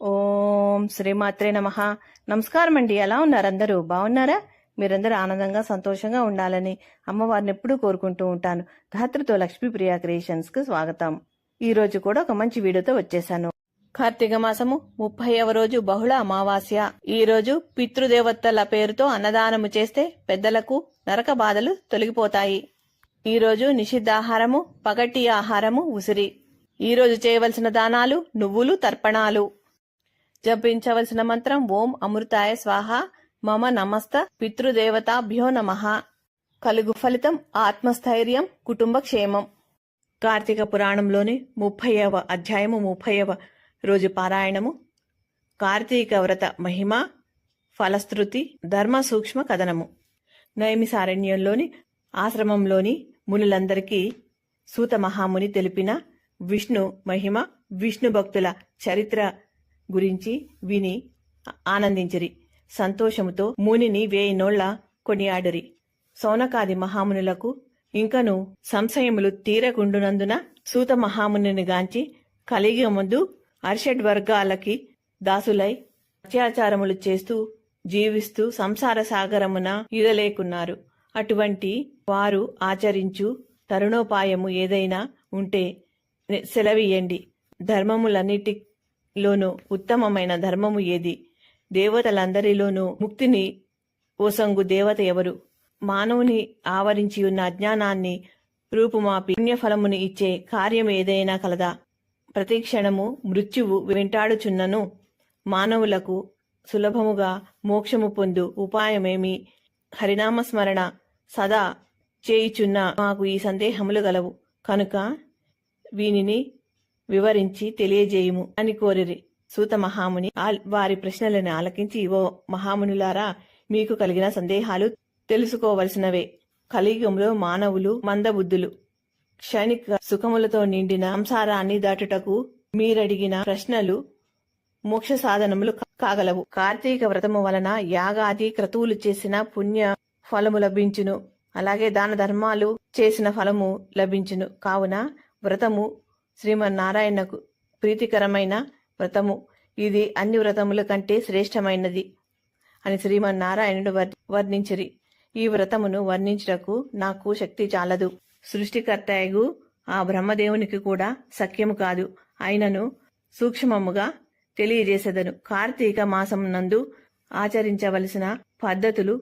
ఓం శ్రీమాత్రే నమ. నమస్కారం అండి ఎలా ఉన్నారు అందరూ? బాగున్నారా మీరందరూ ఆనందంగా సంతోషంగా ఉండాలని అమ్మవారిని ఎప్పుడూ కోరుకుంటూ ఉంటాను. ధాత్రితో లక్ష్మీప్రియ క్రియేషన్స్కు స్వాగతం. ఈ రోజు కూడా ఒక మంచి వీడియోతో వచ్చేసాను. కార్తీక మాసము ముప్పైవ రోజు బహుళ అమావాస్య. ఈ రోజు పితృదేవతల పేరుతో అన్నదానము చేస్తే పెద్దలకు నరక బాధలు తొలగిపోతాయి. ఈ రోజు నిషిద్ధాహారము పగటి ఆహారము ఉసిరి. ఈ రోజు చేయవలసిన దానాలు నువ్వులు తర్పణాలు. జపించవలసిన మంత్రం ఓం అమృతాయ స్వాహ మమ నమస్త పితృదేవతాభ్యో నమ. కలుగు ఫలితం ఆత్మస్థైర్యం కుటుంబ క్షేమం. కార్తీక పురాణంలోని ముప్పైవ అధ్యాయము ముప్పైవ రోజు పారాయణము. కార్తీక వ్రత మహిమ ఫలశ్రుతి ధర్మ సూక్ష్మ కథనము. నైమిసారణ్యంలోని ఆశ్రమంలోని మునులందరికీ సూత మహాముని తెలిపిన విష్ణు మహిమ విష్ణు భక్తుల చరిత్ర గురించి విని ఆనందించిరి. సంతోషముతో మునిని వేయి నోళ్ళ కొనియాడిరి. సౌనకాది మహామునులకు ఇంకను సంశయములు తీరకుండునందున సూత మహామునిని గాంచి కలిగి ముందు అర్షడ్ వర్గాలకి దాసులై అత్యాచారములు చేస్తూ జీవిస్తూ సంసార సాగరమున ఇదలేకున్నారు అటువంటి వారు ఆచరించు తరుణోపాయము ఏదైనా ఉంటే సెలవియండి లోను ఉత్తమమైన ధర్మము ఏది? దేవతలందరిలోనూ ముక్తిని ఓసంగు దేవత ఎవరు? మానవుని ఆవరించి ఉన్న అజ్ఞానాన్ని రూపుమాపి పుణ్యఫలముని ఇచ్చే కార్యం ఏదైనా కలదా? ప్రతి క్షణము మృత్యువు వెంటాడుచున్నను. మానవులకు సులభముగా మోక్షము పొందు ఉపాయమేమి? హరినామస్మరణ సదా చేయుచున్న మాకు ఈ సందేహములు గలవు. కనుక వీనిని వివరించి తెలియజేయుము అని కోరిరి. సూత మహాముని వారి ప్రశ్నలను ఆలకించి ఓ మహామునులారా మీకు కలిగిన సందేహాలు తెలుసుకోవలసినవే. కలియుగంలో మానవులు మందబుద్ధులు క్షణిక సుఖములతో నిండిన సంసారాన్ని దాటుటకు మీరడిగిన ప్రశ్నలు మోక్ష సాధనములు కాగలవు. కార్తీక వ్రతము వలన యాగాది క్రతువులు చేసిన పుణ్య ఫలము లభించును. అలాగే దాన ధర్మాలు చేసిన ఫలము లభించును. కావున వ్రతము శ్రీమన్నారాయణకు ప్రీతికరమైన వ్రతము. ఇది అన్ని వ్రతముల కంటే శ్రేష్టమైనది అని శ్రీమన్నారాయణుడు వర్- వర్ణించిరి. ఈ వ్రతమును వర్ణించుటకు నాకు శక్తి చాలదు. సృష్టికర్తయగు ఆ బ్రహ్మదేవునికి కూడా సఖ్యము కాదు. ఆయనను సూక్ష్మముగా తెలియజేసేదను. కార్తీక మాసం నందు ఆచరించవలసిన పద్ధతులు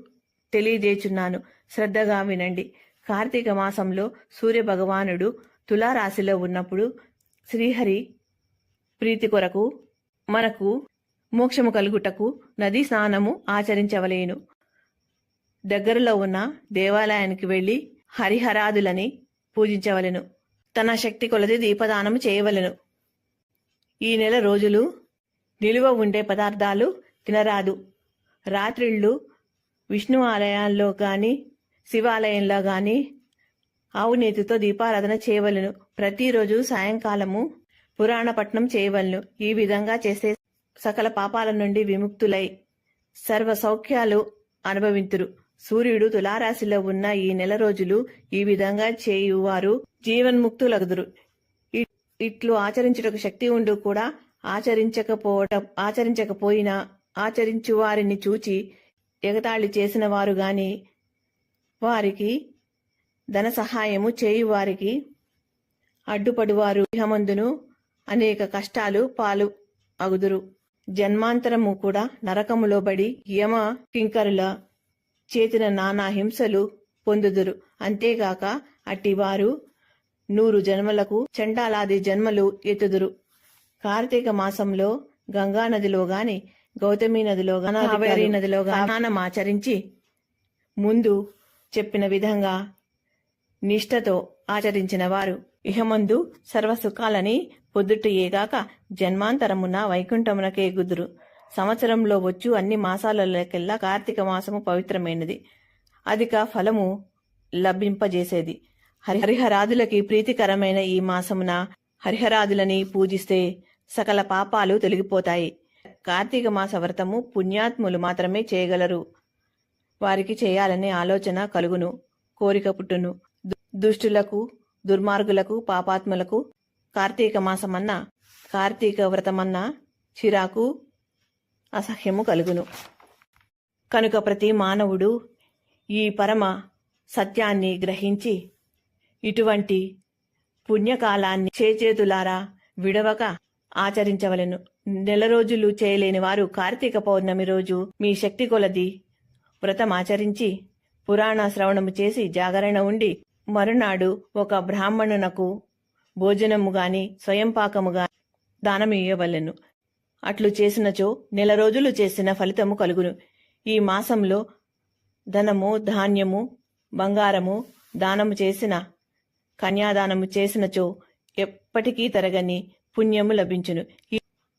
తెలియజేచున్నాను. శ్రద్ధగా వినండి. కార్తీక మాసంలో సూర్య భగవానుడు తులారాశిలో ఉన్నప్పుడు శ్రీహరి ప్రీతి కొరకు మనకు మోక్షము కలుగుటకు నదీ స్నానము ఆచరించవలేను. దగ్గరలో ఉన్న దేవాలయానికి వెళ్ళి హరిహరాదులని పూజించవలెను. తన శక్తి కొలది దీపదానము చేయవలెను. ఈ నెల రోజులు నిలువ ఉండే పదార్థాలు తినరాదు. రాత్రిళ్ళు విష్ణు ఆలయాల్లో కానీ శివాలయంలో కానీ ఆవునేతితో దీపారాధన చేయవలెను. ప్రతిరోజు సాయంకాలము పురాణపట్నం చేయవలెను. ఈ విధంగా చేసే సకల పాపాల నుండి విముక్తులై సర్వ సౌఖ్యాలు అనుభవింతురు. సూర్యుడు తులారాశిలో ఉన్న ఈ నెల రోజులు ఈ విధంగా చేయువారు జీవన్ముక్తులగుదురు. ఇట్లు ఆచరించుటకు శక్తి ఉండు కూడా ఆచరించకపోవటం ఆచరించకపోయినా ఆచరించు వారిని చూచి ఎగతాళి చేసిన వారు గాని వారికి ధన సహాయము చేయువారికి అడ్డుపడువారు. గృహమందును అనేక కష్టాలు పాలు అగుదురు. జన్మాంతరము కూడా నరకములో బడి యమ కింకరుల చేతిన నానా హింసలు పొందుదురు. అంతేగాక అట్టివారు నూరు జన్మలకు చండాలాది జన్మలు ఎత్తుదురు. కార్తీక మాసంలో గంగా నదిలో గాని గౌతమి నదిలో గాని కావేరీ నదిలో గాని ఆచరించి ముందు చెప్పిన విధంగా నిష్ఠతో ఆచరించిన వారు. ఇహమందు సర్వసుఖాలని పొద్దుటయేగాక జన్మాంతరమున వైకుంఠమునకే గుదురు సంవత్సరంలో వచ్చు అన్ని మాసాలలోకెల్లా కార్తీక మాసము పవిత్రమైనది. అధిక ఫలము లభింపజేసేది. హరి హరిహరాదులకి ప్రీతికరమైన ఈ మాసమున హరిహరాదులని పూజిస్తే సకల పాపాలు తొలగిపోతాయి. కార్తీక మాస వ్రతము పుణ్యాత్ములు మాత్రమే చేయగలరు. వారికి చేయాలనే ఆలోచన కలుగును కోరిక పుట్టును. దుష్టులకు దుర్మార్గులకు పాపాత్ములకు కార్తీక మాసమన్నా కార్తీక వ్రతమన్నా చిరాకు అసహ్యము కలుగును. కనుక ప్రతి మానవుడు ఈ పరమ సత్యాన్ని గ్రహించి ఇటువంటి పుణ్యకాలాన్ని చేచేతులారా విడవక ఆచరించవలెను. నెల రోజులు చేయలేని వారు కార్తీక పౌర్ణమి రోజు మీ శక్తి కొలది వ్రతం ఆచరించి పురాణ శ్రవణము చేసి జాగరణ ఉండి మరునాడు ఒక బ్రాహ్మణునకు భోజనము గాని స్వయంపాకము గాని దానమియ్యవలెను అట్లు చేసినచో నెల రోజులు చేసిన ఫలితము కలుగును. ఈ మాసంలో ధనము ధాన్యము బంగారము దానము చేసిన కన్యాదానము చేసినచో ఎప్పటికీ తరగని పుణ్యము లభించును. ఈ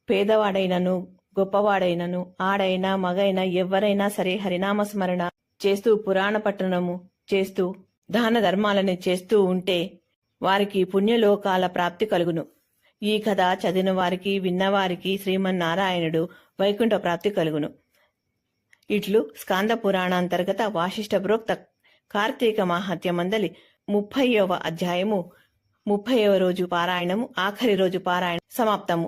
పేదవాడైనను గొప్పవాడైనను ఆడైనా మగైనా ఎవరైనా సరే హరినామ స్మరణ చేస్తూ పురాణ పట్టణము చేస్తూ దాన ధర్మాలని చేస్తూ ఉంటే వారికి పుణ్యలోకాల ప్రాప్తి కలుగును. ఈ కథ చదివిన వారికి విన్నవారికి శ్రీమన్నారాయణుడు వైకుంఠ ప్రాప్తి కలుగును. ఇట్లు స్కాంద పురాణాంతర్గత వాసిష్ఠ ప్రోక్త కార్తీక మాహత్యమందలి ముప్పైవ అధ్యాయము ముప్పైవ రోజు పారాయణము ఆఖరి రోజు పారాయణ సమాప్తము.